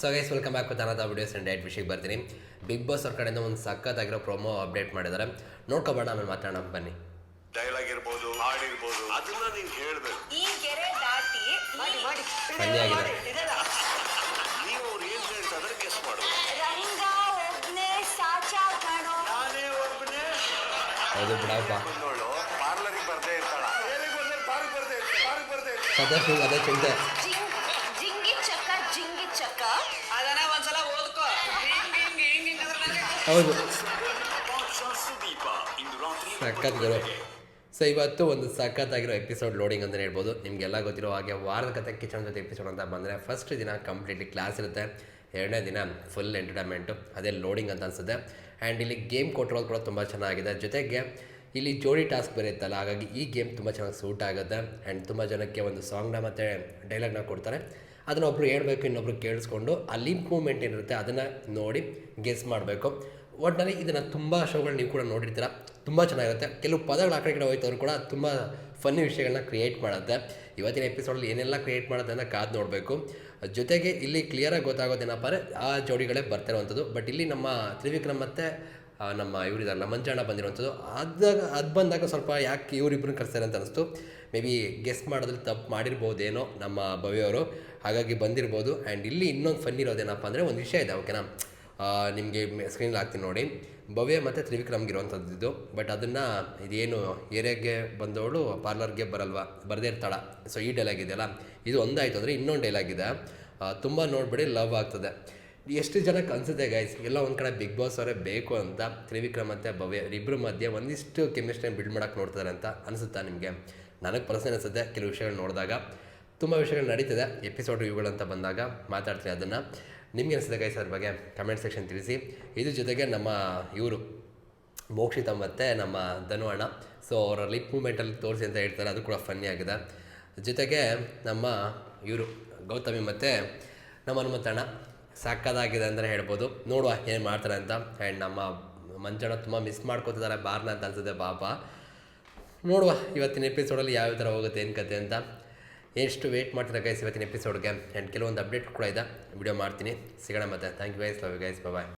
So guys welcome back with another videos and diet ವಿಷಯಕ್ಕೆ ಬರ್ತೀನಿ big boss ಅವ್ರ ಕಡೆಯಿಂದ ಒಂದು ಸಖತ್ತಾಗಿರೋ ಪ್ರೋಮೋ ಅಪ್ಡೇಟ್ ಮಾಡಿದ್ದಾರೆ ನೋಡ್ಕೊಬೇಡ ಆಮೇಲೆ ಮಾತಾಡೋಣ ಬನ್ನಿ. ಡೈಲಾಗ್ ಇರ್ಬೋದು ಹಾಡಿರ್ಬೋದು ಅದನ್ನ ನೀವ್ ಹೇಳ್ಬೇಕು. ಈ ಗೆರೆ ದಾಟಿ ಮಾಡಿ ಮಾಡಿ. Funny ಆಗಿದೆ. ನೀವು ಅವ್ರು ಏನ್ ಹೇಳ್ತಾ ಇದ್ರೆ ಗೆಸ್ ಮಾಡೋದು ರಂಗ ಒಬ್ನೇ ಸಾಚ ಕಾಣೋ. ನಾನೇ ಒಬ್ಬನೇ ಹೌದು ಬಿಡಪ್ಪ. ಬಂದೋಳು? ಪಾರ್ಲರಿಗೆ ಬರ್ದೇ ಇರ್ತಾಳ. ಪಾರ್ಕ್ ಬರ್ದೇ ಪಾರ್ಕ್ ಬರ್ದೇ ಸದಸ್ಯ ಅದೇ ಚಿಂತೆ ಚಕ್ಕ? ಅದನ್ನ ಒಂದ್ಸಲ ಓದ್ಕೋ. ಹಿಂಗ್ ಹಿಂಗ್ ಹಿಂಗ್ ಹಿಂಗ್ ಅಂದ್ರೆ ಹೌದು. ಸಖತ್ಗಳು ಸೊ ಇವತ್ತು ಒಂದು ಸಖತ್ತಾಗಿರೋ ಎಪಿಸೋಡ್ ಲೋಡಿಂಗ್ ಅಂತ ಹೇಳ್ಬೋದು. ನಿಮಗೆಲ್ಲ ಗೊತ್ತಿರೋ ಹಾಗೆ ವಾರದ ಕತೆ ಕಿಚನ್ ಜೊತೆ ಎಪಿಸೋಡ್ ಅಂತ ಬಂದರೆ ಫಸ್ಟ್ ದಿನ ಕಂಪ್ಲೀಟ್ಲಿ ಕ್ಲಾಸ್ ಇರುತ್ತೆ. ಎರಡನೇ ದಿನ ಫುಲ್ ಎಂಟರ್ಟೈನ್ಮೆಂಟು ಅದೇ ಲೋಡಿಂಗ್ ಅಂತ ಅನಿಸುತ್ತೆ. ಆ್ಯಂಡ್ ಇಲ್ಲಿ ಗೇಮ್ ಕೊಟ್ಟಿರೋದು ಕೂಡ ತುಂಬ ಚೆನ್ನಾಗಿದೆ. ಜೊತೆಗೆ ಇಲ್ಲಿ ಜೋಡಿ ಟಾಸ್ಕ್ ಬರೆಯುತ್ತಲ್ಲ ಹಾಗಾಗಿ ಈ ಗೇಮ್ ತುಂಬ ಚೆನ್ನಾಗಿ ಸೂಟ್ ಆಗುತ್ತೆ. ಆ್ಯಂಡ್ ತುಂಬ ಜನಕ್ಕೆ ಒಂದು ಸಾಂಗ್ನ ಮತ್ತು ಡೈಲಾಗ್ನ ಕೊಡ್ತಾರೆ. ಅದನ್ನ ಒಬ್ರು ಹೇಳಬೇಕು, ಇನ್ನೊಬ್ರು ಕೇಳಿಸ್ಕೊಂಡು ಅಲ್ಲಿ ಮೂಮೆಂಟ್ ಏನಿರುತ್ತೆ ಅದನ್ನು ನೋಡಿ ಗೆಸ್ ಮಾಡಬೇಕು. ಒಟ್ಟಿನಲ್ಲಿ ಇದನ್ನು ತುಂಬ ಶೋಗಳು ನೀವು ಕೂಡ ನೋಡಿರ್ತೀರ. ತುಂಬ ಚೆನ್ನಾಗಿರುತ್ತೆ. ಕೆಲವು ಪದಗಳು ಆ ಕಡೆ ಕಡೆ ಹೋಯ್ತವ್ರು ಕೂಡ ತುಂಬ ಫನ್ನಿ ವಿಷಯಗಳನ್ನ ಕ್ರಿಯೇಟ್ ಮಾಡುತ್ತೆ. ಇವತ್ತಿನ ಎಪಿಸೋಡಲ್ಲಿ ಏನೆಲ್ಲ ಕ್ರಿಯೇಟ್ ಮಾಡುತ್ತೆ ಅಂತ ಕಾದು ನೋಡಬೇಕು. ಜೊತೆಗೆ ಇಲ್ಲಿ ಕ್ಲಿಯರಾಗಿ ಗೊತ್ತಾಗೋದೇನಪ್ಪ ಅಂದರೆ ಆ ಜೋಡಿಗಳೇ ಬರ್ತಿರುವಂಥದ್ದು ಬಟ್ ಇಲ್ಲಿ ನಮ್ಮ ತ್ರಿವಿಕ್ರಮ್ ಮತ್ತು ನಮ್ಮ ಇವರಿದಾರಲ್ಲ ಮಂಜಣ್ಣ ಬಂದಿರುವಂಥದ್ದು. ಅದಾಗ ಅದು ಬಂದಾಗ ಸ್ವಲ್ಪ ಯಾಕೆ ಇವರಿಬ್ಬರನ್ನ ಕರೆಸ್ತಾರೆ ಅಂತ ಅನಿಸ್ತು. ಮೇ ಬಿ ಗೆಸ್ ಮಾಡೋದ್ರಲ್ಲಿ ತಪ್ಪು ಮಾಡಿರ್ಬೋದೇನೋ ನಮ್ಮ ಭವ್ಯವರು ಹಾಗಾಗಿ ಬಂದಿರ್ಬೋದು. ಆ್ಯಂಡ್ ಇಲ್ಲಿ ಇನ್ನೊಂದು ಫನ್ ಇರೋದೇನಪ್ಪ ಅಂದರೆ ಒಂದು ವಿಷಯ ಇದೆ ಓಕೆನಾ ನಿಮಗೆ ಸ್ಕ್ರೀನಲ್ಲಿ ಹಾಕ್ತೀನಿ ನೋಡಿ. ಭವ್ಯ ಮತ್ತು ತ್ರಿವಿಕ್ರಮ್ಗೆ ಇರುವಂಥದ್ದು ಇದು. ಬಟ್ ಅದನ್ನು ಇದೇನು ಏರಿಯಾಗೆ ಬಂದವಳು ಪಾರ್ಲರ್ಗೆ ಬರಲ್ವಾ? ಬರದೇ ಇರ್ತಾಳ. ಸೊ ಈ ಡೈಲಾಗ್ ಇದೆಯಲ್ಲ? ಇದು ಒಂದಾಯಿತು ಅಂದರೆ ಇನ್ನೊಂದು ಡೈಲಾಗ್ ಇದೆ. ತುಂಬ ನೋಡಿಬಿಡಿ ಲವ್ ಆಗ್ತದೆ. ಎಷ್ಟು ಜನಕ್ಕೆ ಅನಿಸುತ್ತೆ ಗೈಸ್ ಎಲ್ಲ ಒಂದು ಕಡೆ ಬಿಗ್ ಬಾಸ್ ಅವರೇ ಬೇಕು ಅಂತ ತ್ರಿವಿಕ್ರಮ್ ಮತ್ತು ಭವ್ಯ ಇಬ್ಬರ ಮಧ್ಯೆ ಒಂದಿಷ್ಟು ಕೆಮಿಸ್ಟ್ರಿನ ಬಿಲ್ಡ್ ಮಾಡೋಕ್ಕೆ ನೋಡ್ತಾರೆ ಅಂತ ಅನಿಸುತ್ತಾ ನಿಮಗೆ? ನನಗೆ ಪರ್ಸನ್ ಅನಿಸುತ್ತೆ ಕೆಲವು ವಿಷಯಗಳು ನೋಡಿದಾಗ. ತುಂಬ ವಿಷಯಗಳು ನಡೀತದೆ ಎಪಿಸೋಡ್ ಇವುಗಳಂತ ಬಂದಾಗ ಮಾತಾಡ್ತೀನಿ ಅದನ್ನು. ನಿಮಗೆ ಅನಿಸುತ್ತೆ ಗೈಸ್ ಅದ್ರ ಬಗ್ಗೆ ಕಮೆಂಟ್ ಸೆಕ್ಷನ್ ತಿಳಿಸಿ. ಇದ್ರ ಜೊತೆಗೆ ನಮ್ಮ ಇವರು ಮೋಕ್ಷಿತ ಮತ್ತು ನಮ್ಮ ಧನು ಅಣ್ಣ ಸೊ ಅವರ ಲಿಪ್ ಮೂಮೆಂಟಲ್ಲಿ ತೋರಿಸಿ ಅಂತ ಹೇಳ್ತಾರೆ, ಅದು ಕೂಡ ಫನ್ನಿ ಆಗಿದೆ. ಜೊತೆಗೆ ನಮ್ಮ ಇವರು ಗೌತಮಿ ಮತ್ತು ನಮ್ಮ ಹನುಮಂತಣ್ಣ. ಸಾಕಾದಾಗಿದೆ ಅಂತಲೇ ಹೇಳ್ಬೋದು. ನೋಡುವ ಏನು ಮಾಡ್ತಾರೆ ಅಂತ. ಆ್ಯಂಡ್ ನಮ್ಮ ಮಂಜಣ್ಣ ತುಂಬ ಮಿಸ್ ಮಾಡ್ಕೋತಿದ್ದಾರೆ ಬಾರ್ನ ಅಂತ ಅನ್ಸುತ್ತೆ ಪಾಪ. ನೋಡುವ ಇವತ್ತಿನ ಎಪಿಸೋಡಲ್ಲಿ ಯಾವ ಥರ ಹೋಗುತ್ತೆ ಏನು ಕತೆ ಅಂತ. ಎಷ್ಟು ವೇಟ್ ಮಾಡ್ತಾರೆ ಗೈಸ್ ಇವತ್ತಿನ ಎಪಿಸೋಡ್ಗೆ ಆ್ಯಂಡ್ ಕೆಲವೊಂದು ಅಪ್ಡೇಟ್ ಕೂಡ ಇದೆ. ವಿಡಿಯೋ ಮಾಡ್ತೀನಿ. ಸಿಗೋಣ ಮತ್ತೆ. Thank you guys love you guys bye